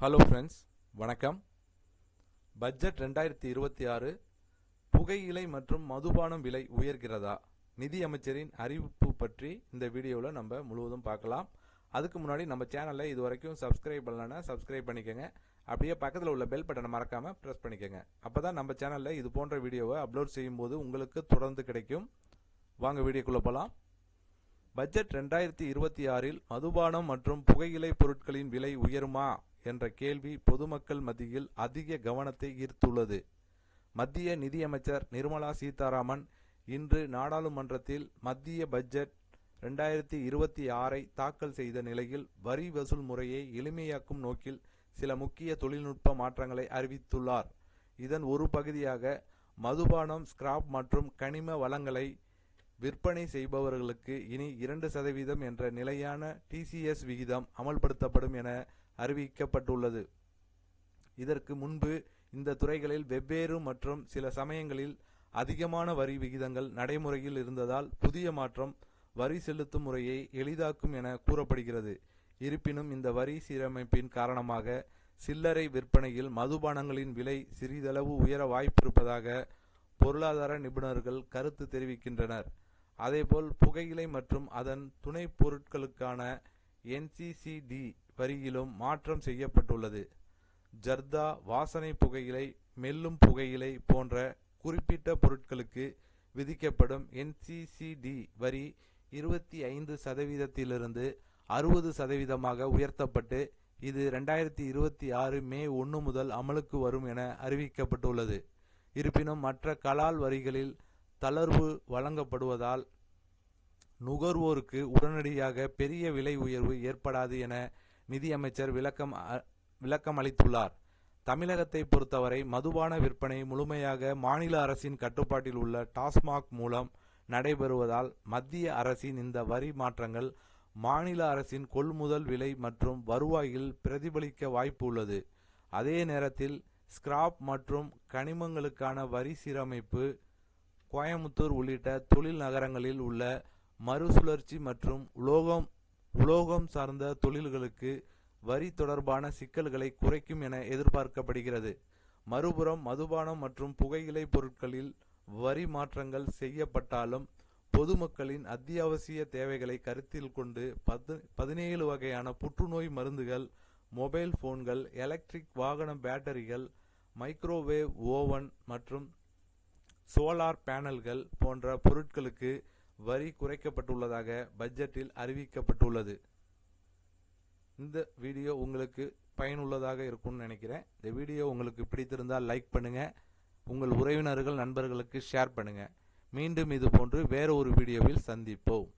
Hello friends வணக்கம். Budget ரெண்டாயிரத்தி இருபத்தி ஆறு புகையிலை மற்றும் மதுபானம் விலை உயர்கிறதா? நிதி அமைச்சரின் அறிவிப்பு பற்றி இந்த வீடியோவில் நம்ம முழுவதும் பார்க்கலாம். அதுக்கு முன்னாடி நம்ம சேனலை இது வரைக்கும் சப்ஸ்கிரைப் பண்ணலன்னா சப்ஸ்கிரைப் பண்ணிக்கோங்க. அப்படியே பக்கத்தில் உள்ள பெல் பட்டனை மறக்காமல் ப்ரெஸ் பண்ணிக்கோங்க. அப்போ தான் நம்ம சேனலில் இது போன்ற வீடியோவை அப்லோட் செய்யும்போது உங்களுக்கு தொடர்ந்து கிடைக்கும். வாங்க வீடியோக்குள்ளே போகலாம் பட்ஜெட் ரெண்டாயிரத்தி இருபத்தி ஆறில் மதுபானம் மற்றும் புகையிலை பொருட்களின் விலை உயருமா? என்ற கேள்வி பொதுமக்கள் மத்தியில் அதிக கவனத்தை ஈர்த்துள்ளது. மத்திய நிதியமைச்சர் நிர்மலா சீதாராமன் இன்று நாடாளுமன்றத்தில் மத்திய பட்ஜெட் ரெண்டாயிரத்தி இருபத்தி ஆறை தாக்கல் செய்த நிலையில் வரி வசூல் முறையை எளிமையாக்கும் நோக்கில் சில முக்கிய தொழில்நுட்ப மாற்றங்களை அறிவித்துள்ளார். இதன் ஒரு பகுதியாக மதுபானம் ஸ்கிராப் மற்றும் கனிம வளங்களை விற்பனை செய்பவர்களுக்கு இனி இரண்டு சதவீதம் என்ற நிலையான டிசிஎஸ் விகிதம் அமல்படுத்தப்படும் என அறிவிக்கப்பட்டுள்ளது. இதற்கு முன்பு இந்த துறைகளில் வெவ்வேறு மற்றும் சில சமயங்களில் அதிகமான வரி விகிதங்கள் நடைமுறையில் இருந்ததால் புதிய மாற்றம் வரி செலுத்தும் முறையை எளிதாக்கும் என கூறப்படுகிறது. இருப்பினும் இந்த வரி சீரமைப்பின் காரணமாக சில்லறை விற்பனையில் மதுபானங்களின் விலை சிறிதளவு உயர வாய்ப்பிருப்பதாக பொருளாதார நிபுணர்கள் கருத்து தெரிவிக்கின்றனர். அதேபோல் புகையிலை மற்றும் அதன் துணைப் பொருட்களுக்கான என்சிசிடி வரியிலும் மாற்றம் செய்யப்பட்டுள்ளது. ஜர்தா வாசனை புகையிலை மெல்லும் புகையிலை போன்ற குறிப்பிட்ட பொருட்களுக்கு விதிக்கப்படும் என்சிசிடி வரி இருபத்தி ஐந்து சதவீதத்திலிருந்து அறுபது சதவீதமாக உயர்த்தப்பட்டு இது ரெண்டாயிரத்தி இருபத்தி ஆறு மே ஒன்று முதல் அமலுக்கு வரும் என அறிவிக்கப்பட்டுள்ளது. இருப்பினும் மற்ற கலால் வரிகளில் தளர்வு வழங்கப்படுவதால் நுகர்வோருக்கு உடனடியாக பெரிய விலை உயர்வு ஏற்படாது என நிதியமைச்சர் விளக்கம் விளக்கம் அளித்துள்ளார் தமிழகத்தை பொறுத்தவரை மதுபான விற்பனை முழுமையாக மாநில அரசின் கட்டுப்பாட்டில் உள்ள டாஸ்மாக் மூலம் நடைபெறுவதால் மத்திய அரசின் இந்த வரி மாற்றங்கள் மாநில அரசின் கொள்முதல் விலை மற்றும் வருவாயில் பிரதிபலிக்க வாய்ப்பு உள்ளது. அதே நேரத்தில் ஸ்கிராப் மற்றும் கனிமங்களுக்கான வரி சீரமைப்பு கோயமுத்தூர் உள்ளிட்ட தொழில் நகரங்களில் உள்ள மறுசுழற்சி மற்றும் உலோகம் உலோகம் சார்ந்த தொழில்களுக்கு வரி தொடர்பான சிக்கல்களை குறைக்கும் என எதிர்பார்க்கப்படுகிறது. மறுபுறம் மதுபானம் மற்றும் புகையிலை பொருட்களில் வரி மாற்றங்கள் செய்யப்பட்டாலும் பொதுமக்களின் அத்தியாவசிய தேவைகளை கருத்தில் கொண்டு பத்து பதினேழு வகையான புற்றுநோய் மருந்துகள் மொபைல் போன்கள் எலக்ட்ரிக் வாகன பேட்டரிகள் மைக்ரோவேவ் ஓவன் மற்றும் சோலார் பேனல்கள் போன்ற பொருட்களுக்கு வரி குறைக்கப்பட்டுள்ளதாக பட்ஜெட்டில் அறிவிக்கப்பட்டுள்ளது. இந்த வீடியோ உங்களுக்கு பயனுள்ளதாக இருக்கும்னு நினைக்கிறேன். இந்த வீடியோ உங்களுக்கு பிடித்திருந்தால் லைக் பண்ணுங்க. உங்கள் உறவினர்கள் நண்பர்களுக்கு ஷேர் பண்ணுங்க. மீண்டும் இது போன்று வேறு ஒரு வீடியோவில் சந்திப்போம்.